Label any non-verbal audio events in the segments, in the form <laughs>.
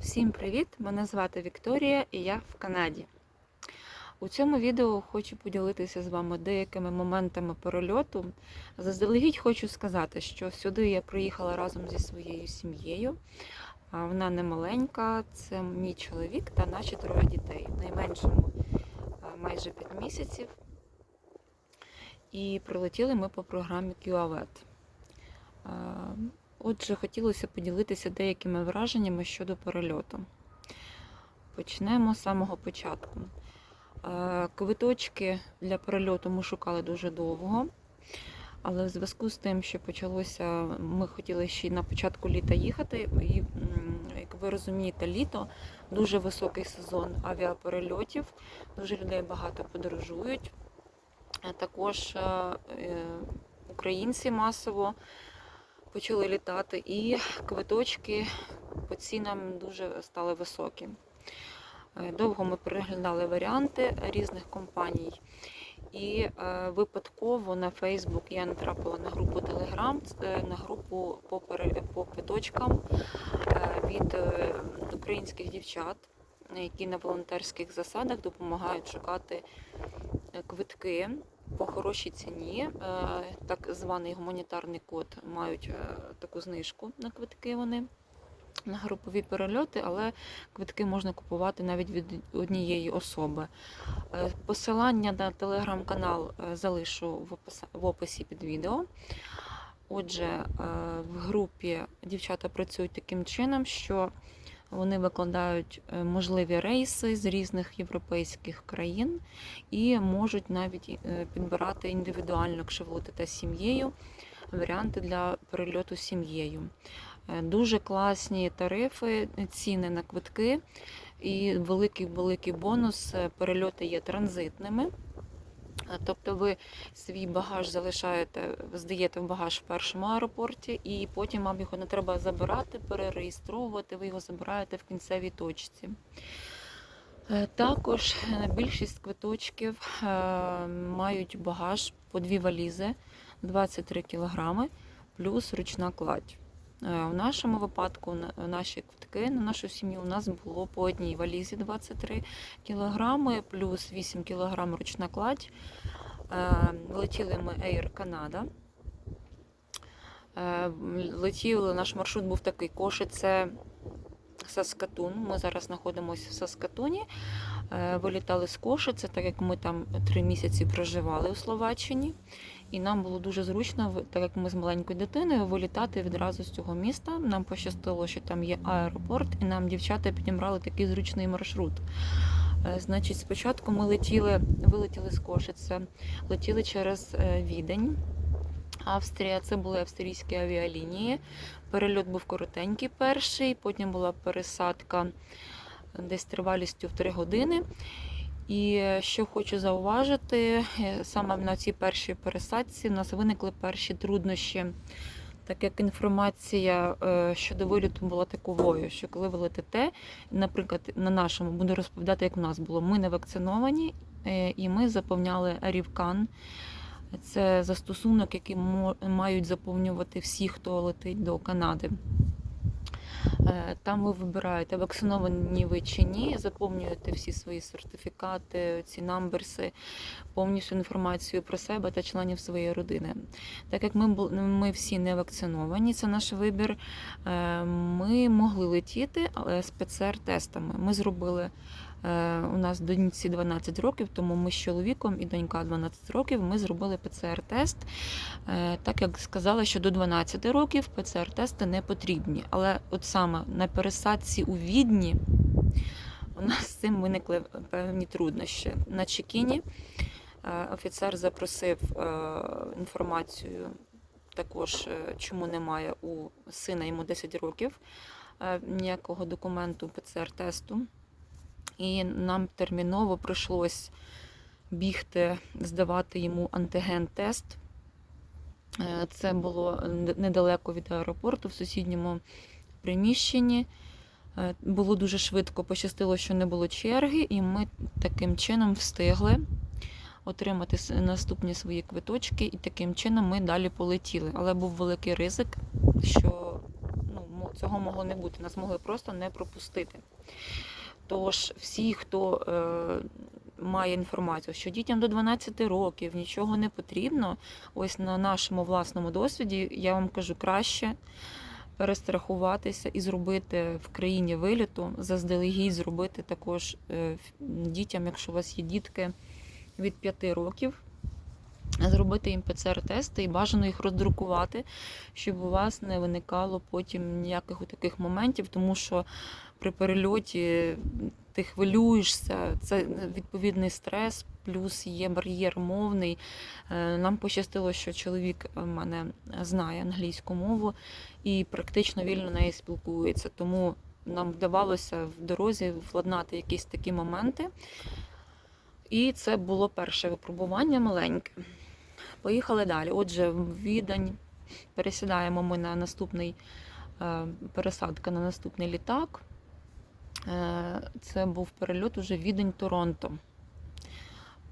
Всім привіт! Мене звати Вікторія і я в Канаді. У цьому відео хочу поділитися з вами деякими моментами перельоту. Заздалегідь хочу сказати, що сюди я приїхала разом зі своєю сім'єю. Вона не маленька, це мій чоловік та наші троє дітей. Найменшому майже 5 місяців. І прилетіли ми по програмі QAVET. Отже, хотілося поділитися деякими враженнями щодо перельоту. Почнемо з самого початку. Е, Квиточки для перельоту ми шукали дуже довго, але в зв'язку з тим, що почалося, ми хотіли ще й на початку літа їхати, і, як ви розумієте, літо дуже високий сезон авіаперельотів, дуже людей багато подорожують. Е, Також е, українці масово почали літати, і квиточки по цінам дуже стали високі. Е, Довго ми переглядали варіанти різних компаній. І е, випадково на Facebook я натрапила на групу е, на групу по, по квиточкам е, від е, українських дівчат, які на волонтерських засадах допомагають шукати е, квитки по хорошій ціні. Е, Так званий гуманітарний код мають е, таку знижку на квитки вони на групові перельоти, але квитки можна купувати навіть від однієї особи. Е, Посилання на телеграм-канал залишу в описі під відео. Отже, в групі дівчата працюють таким чином, що вони викладають е, можливі рейси з різних європейських країн і можуть навіть е, підбирати індивідуально, якщо ви летите сім'єю, варіанти для перельоту з сім'єю. Е, Дуже класні тарифи, ціни на квитки. І великий великий бонус перельоти є транзитними. Е, Тобто ви свій багаж залишаєте, здаєте в багаж в першому аеропорті, і потім вам його не треба забирати, перереєстровувати, ви його забираєте в кінцевій точці. Е, Також більшість квиточків е, мають багаж по дві валізи 23 кг плюс ручна кладь. Е, У нашому випадку наші квитки на нашу сім'ю у нас було по одній валізі 23 кг плюс 8 кг ручна кладь. Е, Летіли ми Air Canada. Е, Летіли, наш маршрут був такий Кошице Саскатун. Ми зараз знаходимося в Саскатуні. Вилітали з Кошице, так як ми там три місяці проживали у Словаччині. І нам було дуже зручно, так як ми з маленькою дитиною, вилітати відразу з цього міста. Нам пощастило, що там є аеропорт, і нам дівчата підібрали такий зручний маршрут. Е, Значить, спочатку ми летіли, вилетіли з Кошице, летіли через е, Відень. Австрія, це були австрійські авіалінії. Перельот був коротенький перший, потім була пересадка десь тривалістю в 3 години. І е, що хочу зауважити, е, саме на цій першій пересадці в нас виникли перші труднощі, так як інформація е, щодо виліту була таковою, що коли ви летите, наприклад, на нашому буду розповідати, як у нас було. Ми не вакциновані, і ми заповняли Рівкан. Це застосунок, який мають заповнювати всі, хто летить до Канади. Е, Там ви вибираєте, вакциновані ви чи ні, заповнюєте всі свої сертифікати, ці намберси, повністю інформацію про себе та членів своєї родини. Так як ми, ми всі не вакциновані, це наш вибір. е, Ми могли летіти, але з ПЦР-тестами. Ми зробили у нас доньці 12 років, тому ми з чоловіком і донька 12 років. Ми зробили ПЦР-тест. Е, Так як сказали, що до 12 років ПЦР-тести не потрібні. Але от саме на пересадці у Відні у нас з цим виникли певні труднощі. На Чекіні е, офіцер запросив е, інформацію також, е, чому немає у сина йому 10 років е, ніякого документу ПЦР-тесту. І нам терміново прийшлось бігти, здавати йому антиген-тест. Е, Це було недалеко від аеропорту в сусідньому приміщенні. Е, Було дуже швидко, пощастило, що не було черги, і ми таким чином встигли отримати наступні свої квиточки, і таким чином ми далі полетіли. Але був великий ризик, що ну, цього могло не бути. Нас могли просто не пропустити. Тож, всі, хто е, має інформацію, що дітям до 12 років нічого не потрібно, ось на нашому власному досвіді, я вам кажу, краще перестрахуватися і зробити в країні виліту, заздалегідь зробити також е, дітям, якщо у вас є дітки від 5 років. Зробити їм ПЦР-тести і бажано їх роздрукувати, щоб у вас не виникало потім ніяких таких моментів, тому що при перельоті ти хвилюєшся, це відповідний стрес, плюс є бар'єр мовний. Е, Нам пощастило, що чоловік в мене знає англійську мову і практично вільно нею спілкується. Тому нам вдавалося в дорозі владнати якісь такі моменти. І це було перше випробування маленьке. Поїхали далі. Отже, в Відень пересідаємо ми на наступний е, пересадка на наступний літак. Е, Це був перельот уже Відень-Торонто.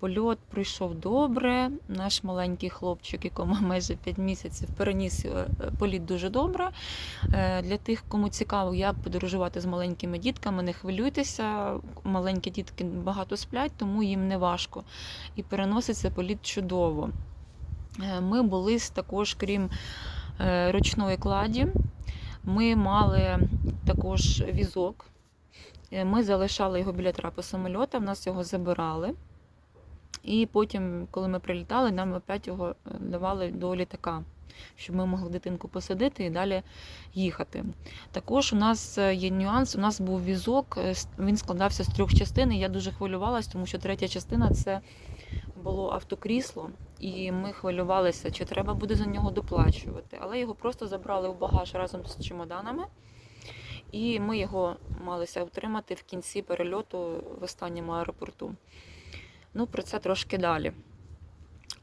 Польот пройшов добре. Наш маленький хлопчик, якому <laughs> майже 5 місяців, переніс е, політ дуже добре. Е, Для тих, кому цікаво, як подорожувати з маленькими дітками, не хвилюйтеся. Маленькі дітки багато сплять, тому їм не важко. І переноситься політ чудово. Ми були також, крім ручної кладі, ми мали також візок. Е, Ми залишали його біля трапу самольота, в нас його забирали. І потім, коли ми прилітали, нам опять його е, давали до літака, щоб ми могли дитинку посадити і далі їхати. Також у нас е, є нюанс, у нас був візок, він складався з трьох частин. і Я дуже хвилювалася, тому що третя частина це було автокрісло, і ми хвилювалися, чи треба буде за нього доплачувати. Але його просто забрали в багаж разом з чемоданами. І ми його малися отримати в кінці перельоту в останньому аеропорту. Ну, про це трошки далі.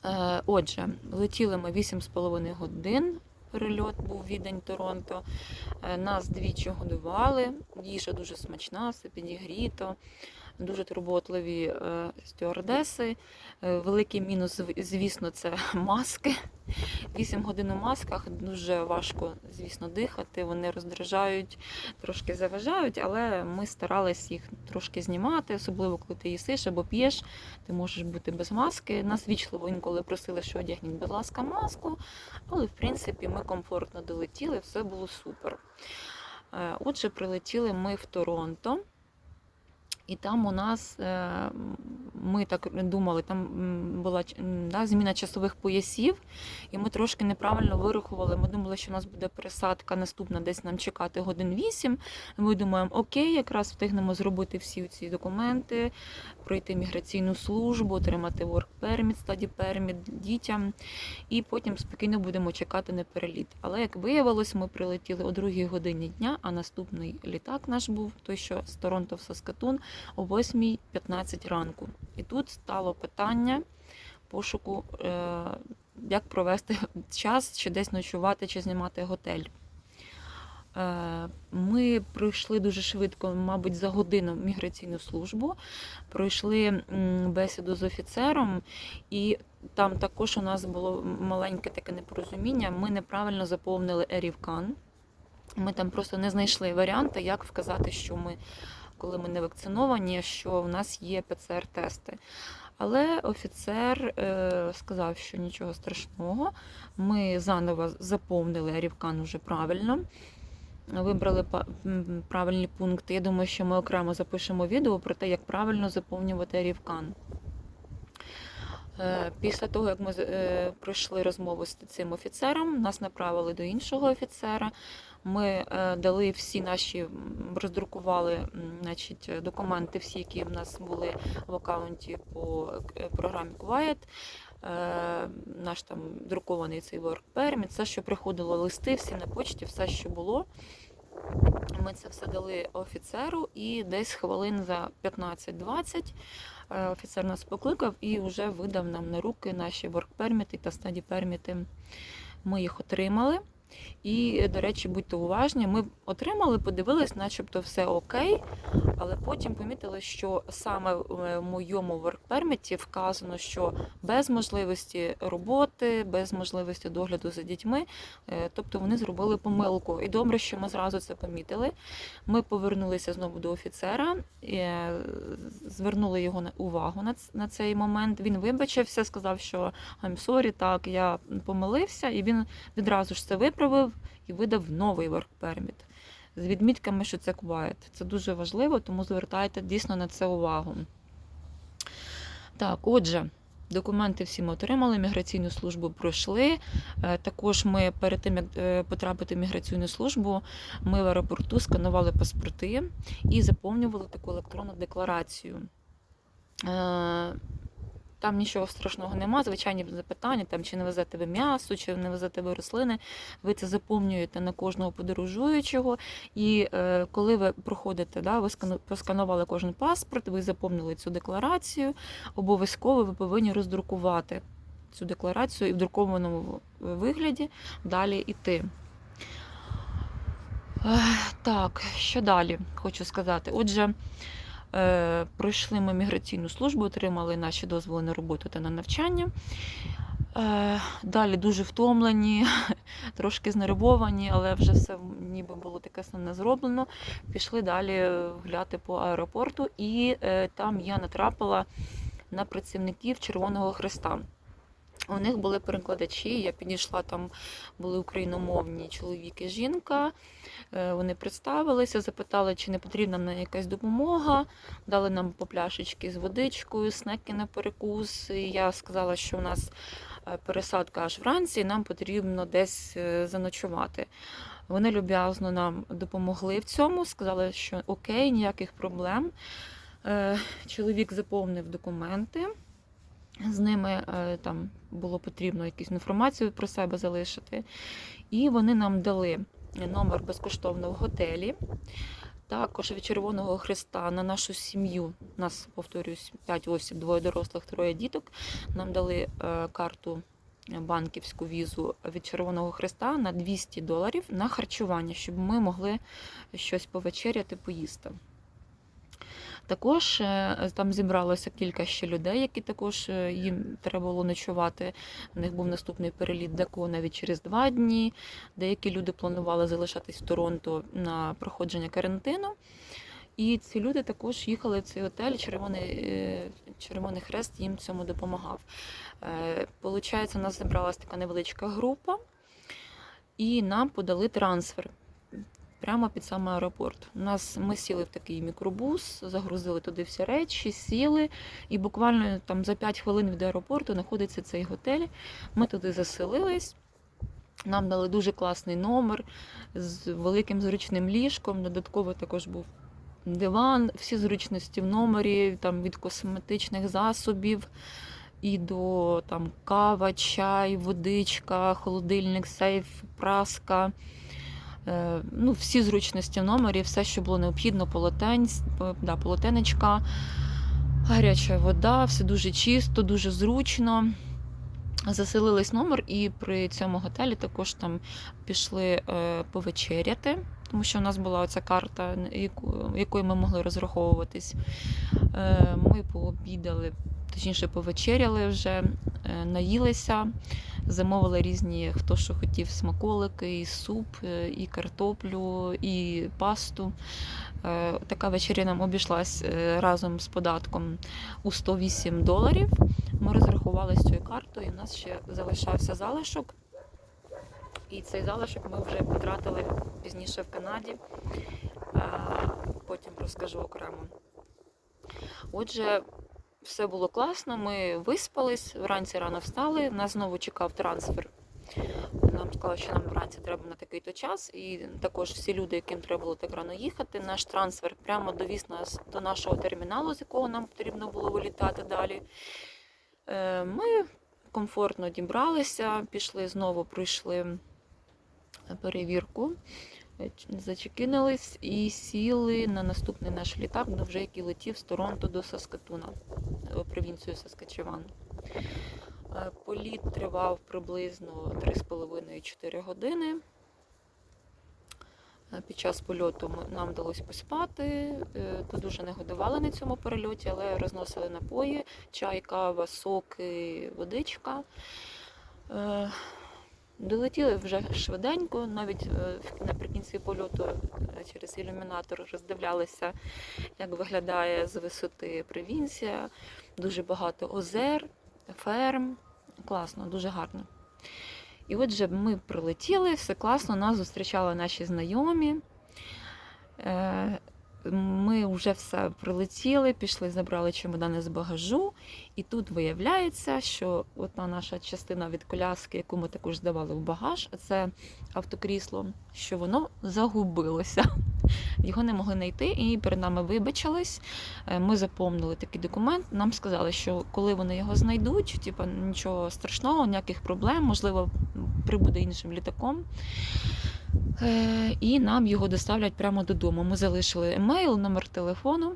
Е, Отже, летіли ми 8,5 годин. Перельот був відень Торонто. Е, Нас двічі годували. Їжа дуже смачна, все підігріто, дуже турботливі е, стюардеси. Е, Великий мінус, звісно, це <laughs> маски. 8 годин у масках дуже важко, звісно, дихати. Вони роздражають, трошки заважають, але ми старались їх трошки знімати, особливо коли ти їсиш або п'єш, ти можеш бути без маски. Нас вічливо інколи просили, що одягніть, будь ласка, маску. Але в принципі ми комфортно долетіли, все було супер. Е, Отже, прилетіли ми в Торонто. І там у нас, е, ми так думали, там була да, зміна часових поясів, і ми трошки неправильно вирахували. Ми думали, що у нас буде пересадка наступна, десь нам чекати годин 8. Ми думаємо, окей, якраз встигнемо зробити всі ці документи, пройти міграційну службу, отримати work permit, study permit дітям, і потім спокійно будемо чекати на переліт. Але як виявилось, ми прилетіли о 2 годині дня, а наступний літак наш був той, що з Торонто в Саскатун, о 8.15 ранку. І тут стало питання пошуку, е, як провести <laughs> час, чи десь ночувати, чи знімати готель. Е, Ми пройшли дуже швидко, мабуть, за годину міграційну службу. Пройшли бесіду з офіцером, і там також у нас було маленьке таке непорозуміння. Ми неправильно заповнили Ерівкан. Ми там просто не знайшли варіанти, як вказати, що ми, коли ми не вакциновані, що в нас є ПЦР-тести. Але офіцер е, сказав, що нічого страшного. Ми заново заповнили Арівкан уже правильно. Вибрали правильні пункти. Я думаю, що ми окремо запишемо відео про те, як правильно заповнювати Ерівкан. Е, Після того, як ми е, пройшли розмову з цим офіцером, нас направили до іншого офіцера. Ми е, дали всі наші, роздрукували значить, документи, всі, які в нас були в аккаунті по програмі Quiet. Наш там друкований цей work permit, все, що приходило, листи, всі на почті, все, що було. Ми це все дали офіцеру, і десь хвилин за 15-20 е, офіцер нас покликав і вже видав нам на руки наші воркперміти та стаді перміти. Ми їх отримали. І, до речі, будьте уважні, ми отримали, подивились, начебто все окей, але потім помітили, що саме в моєму воркперміті вказано, що без можливості роботи, без можливості догляду за дітьми, е, тобто вони зробили помилку. І добре, що ми зразу це помітили. Ми повернулися знову до офіцера, е, звернули його увагу на цей момент. Він вибачився, сказав, що I'm sorry, так, я помилився, і він відразу ж це виправив і видав новий work permit з відмітками, що це quiet. Це дуже важливо, тому звертайте дійсно на це увагу. Так, отже. Документи всі ми отримали, міграційну службу пройшли. Е, Також ми перед тим, як е, потрапити в міграційну службу, ми в аеропорту сканували паспорти і заповнювали таку електронну декларацію. Там нічого страшного нема, звичайні запитання, там, чи не везете ви м'ясо, чи не везете ви рослини. Ви це заповнюєте на кожного подорожуючого. І е, коли ви проходите, да, ви скану- посканували кожен паспорт, ви заповнили цю декларацію, обов'язково ви повинні роздрукувати цю декларацію і в друкованому вигляді далі йти. Так, що далі хочу сказати? Отже, пройшли ми міграційну службу, отримали наші дозволи на роботу та на навчання. Е, Далі дуже втомлені, <laughs> трошки знервовані, але вже все ніби було таке саме зроблено. Пішли далі гуляти по аеропорту, і е, там я натрапила на працівників Червоного Христа. У них були перекладачі. Я підійшла, там були україномовні чоловік і жінка. Е, Вони представилися, запитали, чи не потрібна нам якась допомога. Дали нам по пляшечки з водичкою, снеки на перекус. І я сказала, що у нас е, пересадка аж вранці, і нам потрібно десь е, заночувати. Вони люб'язно нам допомогли в цьому, сказали, що окей, ніяких проблем. Чоловік заповнив документи. З ними е, там було потрібно якусь інформацію про себе залишити. І вони нам дали номер безкоштовно в готелі. Також від Червоного Христа на нашу сім'ю, нас, повторюсь, 5 осіб, двоє дорослих, троє діток. Нам дали е, карту банківську візу від Червоного Христа на 200 доларів на харчування, щоб ми могли щось повечеряти, поїсти. Також е, там зібралося кілька ще людей, які також е, їм треба було ночувати. У них був наступний переліт Дако навіть через два дні. Деякі люди планували залишатись в Торонто на проходження карантину. І ці люди також їхали в цей готель. Червоний, е, Червоний Хрест їм цьому допомагав. Получається, у нас зібралася така невеличка група, і нам подали трансфер прямо під сам аеропорт. У нас ми сіли в такий мікробус, загрузили туди всі речі, сіли, і буквально там за 5 хвилин від аеропорту знаходиться цей готель. Ми туди заселились. Нам дали дуже класний номер з великим зручним ліжком. Додатково також був диван, всі зручності в номері, там від косметичних засобів і до там кава, чай, водичка, холодильник, сейф, праска. Е, Ну, всі зручності в номері, все, що було необхідно, полотень, да, полотенечка, гаряча вода, все дуже чисто, дуже зручно. Заселились в номер, і при цьому готелі також там пішли е, повечеряти, тому що у нас була оця карта, якою ми могли розраховуватись. Е, Ми пообідали, точніше, повечеряли вже, е, наїлися, замовили різні, хто що хотів, смаколики, і суп, е, і картоплю, і пасту. Е, Така вечеря нам обійшлась разом з податком у 108 доларів. Ми розрахували з цією картою, і у нас ще залишався залишок. І цей залишок ми вже потратили пізніше в Канаді. Потім розкажу окремо. Отже, все було класно, ми виспались, вранці рано встали, нас знову чекав трансфер. Нам сказали, що нам вранці треба на такий-то час, і також всі люди, яким треба було так рано їхати, наш трансфер прямо довіз нас до нашого терміналу, з якого нам потрібно було вилітати далі. Е, Ми комфортно дібралися, пішли знову, пройшли перевірку, зачекинились і сіли на наступний наш літак, вже який летів з Торонто до Саскатуна, е, провінцію Саскачеван. Е, Політ тривав приблизно 3,5-4 години. Е, Під час польоту нам вдалося поспати. То дуже не годували на цьому перельоті, але розносили напої, чай, кава, соки, водичка. Е, Долетіли вже швиденько, навіть е, наприкінці польоту е, через ілюмінатор роздивлялися, як виглядає з висоти провінція. Дуже багато озер, ферм. Класно, дуже гарно. І отже, ми прилетіли, все класно, нас зустрічали наші знайомі. Ми вже все прилетіли, пішли, забрали чемодани з багажу. І тут виявляється, що одна наша частина від коляски, яку ми також здавали в багаж, а це автокрісло, що воно загубилося. <laughs> Його не могли знайти, і перед нами вибачились. Е, Ми заповнили такий документ. Нам сказали, що коли вони його знайдуть, типу, нічого страшного, ніяких проблем, можливо, прибуде іншим літаком. Е, І нам його доставлять прямо додому. Ми залишили емейл, номер телефону.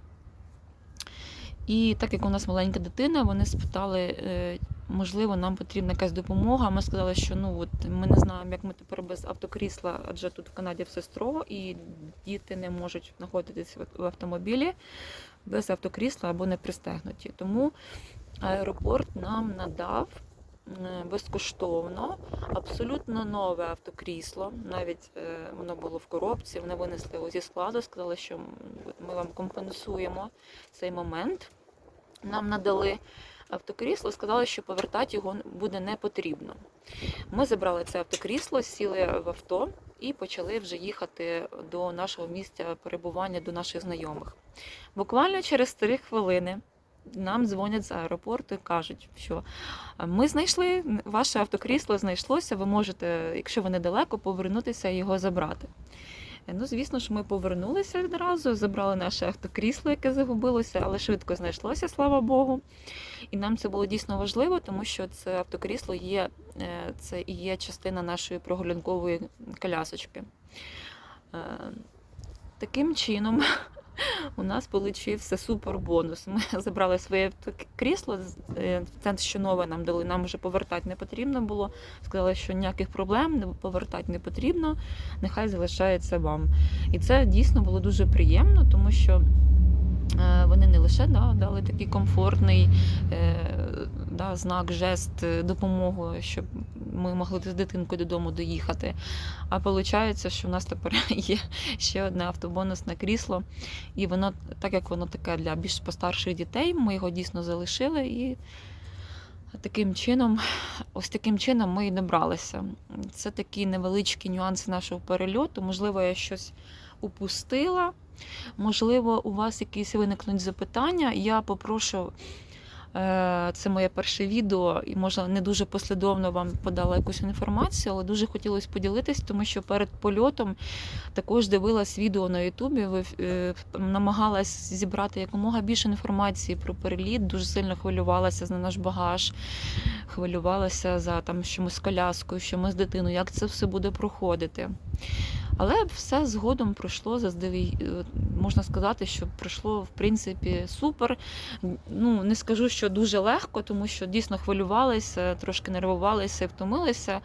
І так як у нас маленька дитина, вони спитали, е, можливо, нам потрібна якась допомога. Ми сказали, що ну от ми не знаємо, як ми тепер без автокрісла, адже тут в Канаді все строго, і діти не можуть знаходитися в автомобілі без автокрісла або не пристегнуті. Тому аеропорт нам надав безкоштовно абсолютно нове автокрісло. Навіть е, воно було в коробці. Вони винесли його зі складу, сказали, що ми вам компенсуємо цей момент. Нам надали автокрісло, сказали, що повертати його буде не потрібно. Ми забрали це автокрісло, сіли в авто і почали вже їхати до нашого місця перебування, до наших знайомих. Буквально через 3 хвилини нам дзвонять з аеропорту і кажуть, що ми знайшли ваше автокрісло, знайшлося. Ви можете, якщо ви недалеко, повернутися і його забрати. Е, Ну, звісно ж, ми повернулися відразу, забрали наше автокрісло, яке загубилося, але швидко знайшлося, слава Богу. І нам це було дійсно важливо, тому що це автокрісло є, е, це і є частина нашої прогулянкової колясочки. Е, Таким чином, <laughs> у нас получився супер бонус. Ми <laughs> забрали своє крісло, е, це що нове нам дали, нам вже повертати не потрібно було. Сказали, що ніяких проблем повертати не потрібно, нехай залишається вам. І це дійсно було дуже приємно, тому що е, вони не лише да, дали такий комфортний е, да, знак, жест, допомогу, щоб ми могли з дитинкою додому доїхати. А виходить, що в нас тепер <laughs> є ще одне автобонусне крісло, і воно, так як воно таке для більш постарших дітей, ми його дійсно залишили і. Таким чином, ось таким чином ми і добралися. Це такі невеличкі нюанси нашого перельоту. Можливо, я щось упустила. Можливо, у вас якісь виникнуть запитання. Я попрошу, це моє перше відео, і може не дуже послідовно вам подала якусь інформацію, але дуже хотілося поділитись, тому що перед польотом також дивилась відео на Ютубі, е, намагалась зібрати якомога більше інформації про переліт, дуже сильно хвилювалася за наш багаж, хвилювалася за там, що ми з коляскою, що ми з дитиною, як це все буде проходити. Але все згодом пройшло заздалегідь. е, Можна сказати, що пройшло в принципі супер. Ну не скажу, що дуже легко, тому що дійсно хвилювалися, трошки нервувалися і втомилися.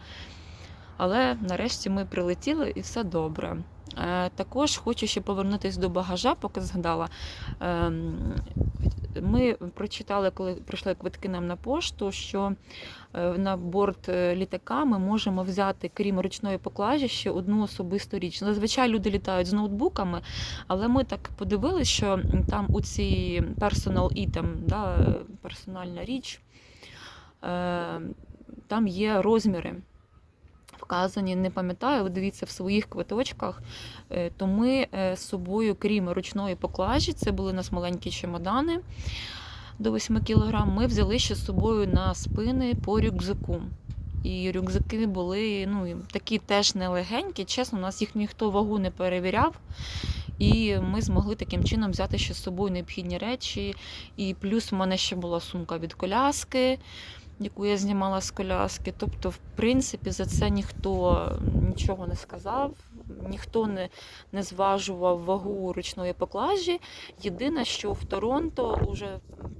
Але нарешті ми прилетіли і все добре. Е, Також хочу ще повернутися до багажа, поки згадала. Ем, Ми прочитали, коли прийшли квитки нам на пошту, що на борт е, літака ми можемо взяти, крім ручної поклажі, ще одну особисту річ. Зазвичай люди літають з ноутбуками, але ми так подивилися, що там у цій item, да, е, персональна річ, е, там є розміри. Вказані, не пам'ятаю, дивіться в своїх квиточках, Е, то ми е, з собою, крім ручної поклажі, це були у нас маленькі чемодани до 8 кг, ми взяли ще з собою на спини по рюкзаку. І рюкзаки були ну, такі теж нелегенькі. Чесно, у нас їх ніхто вагу не перевіряв. І ми змогли таким чином взяти ще з собою необхідні речі. І плюс в мене ще була сумка від коляски. яку я знімала з коляски. Тобто, в принципі, за це ніхто нічого не сказав, ніхто не, не зважував вагу ручної поклажі. Єдине, що в Торонто уже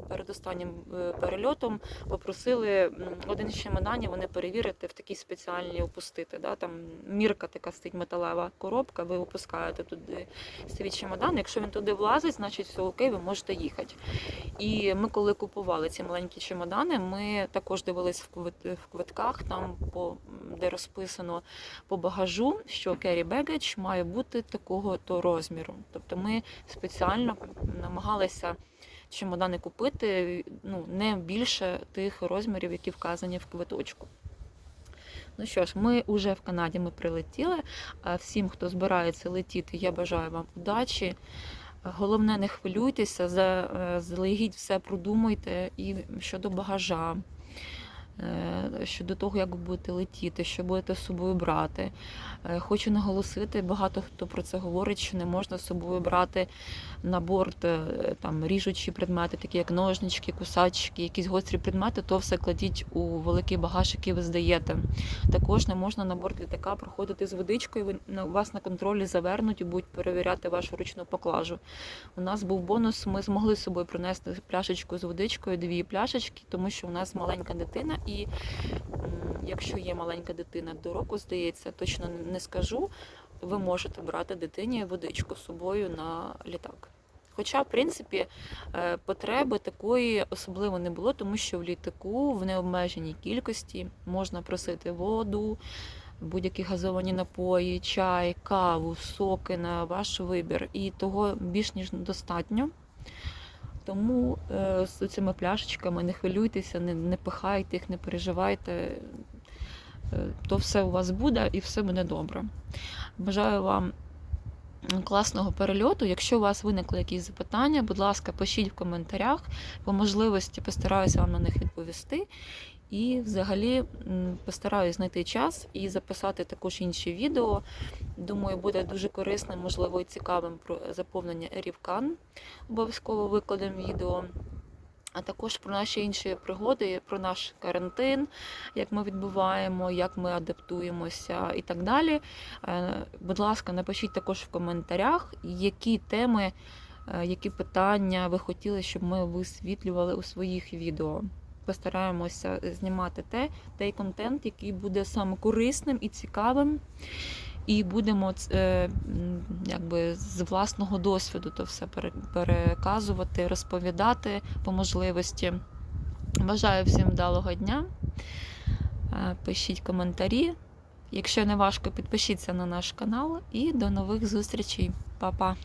перед останнім е, перельотом попросили один з чемоданів вони перевірити в такій спеціальній опустити. Да? Там мірка така стоїть металева коробка, ви опускаєте туди свій чемодан. Якщо він туди влазить, значить все окей, ви можете їхати. І ми, коли купували ці маленькі чемодани, ми також дивились в квитках, там по де розписано по багажу, що carry baggage має бути такого то розміру. Тобто ми спеціально намагалися чемодани купити ну, не більше тих розмірів, які вказані в квиточку. Ну що ж, ми вже в Канаді ми прилетіли. Всім, хто збирається летіти, я бажаю вам удачі. Головне, не хвилюйтеся, заздалегідь все продумуйте і щодо багажа, е, щодо того, як будете летіти, що будете з собою брати. Е, Хочу наголосити, багато хто про це говорить, що не можна з собою брати на борт е, там ріжучі предмети, такі як ножнички, кусачки, якісь гострі предмети, то все кладіть у великий багаж, який ви здаєте. Також не можна на борт літака проходити з водичкою. Вас на контролі завернуть і будуть перевіряти вашу ручну поклажу. У нас був бонус. Ми змогли з собою принести пляшечку з водичкою, дві пляшечки, тому що у нас маленька дитина, і якщо є маленька дитина до року, здається, точно не скажу. Ви можете брати дитині водичку з собою на літак. Хоча, в принципі, е, потреби такої особливо не було, тому що в літаку в необмеженій кількості можна просити воду, будь-які газовані напої, чай, каву, соки на ваш вибір. І того більш ніж достатньо. Тому е, з цими пляшечками не хвилюйтеся, не, не пихайте їх, не переживайте. Е, То все у вас буде і все буде добре. Бажаю вам класного перельоту. Якщо у вас виникли якісь запитання, будь ласка, пишіть в коментарях. По можливості постараюся вам на них відповісти. І взагалі постараюсь знайти час і записати також інші відео. Думаю, буде дуже корисним, можливо, і цікавим про заповнення рівкан. Обов'язково викладемо відео. А також про наші інші пригоди, про наш карантин, як ми відбуваємо, як ми адаптуємося і так далі. Е, Будь ласка, напишіть також в коментарях, які теми, е, які питання ви хотіли, щоб ми висвітлювали у своїх відео. Постараємося знімати те, той контент, який буде саме корисним і цікавим. І будемо е, якби з власного досвіду то все переказувати, розповідати по можливості. Бажаю всім вдалого дня. Е, Пишіть коментарі. Якщо не важко, підпишіться на наш канал і до нових зустрічей. Па-па!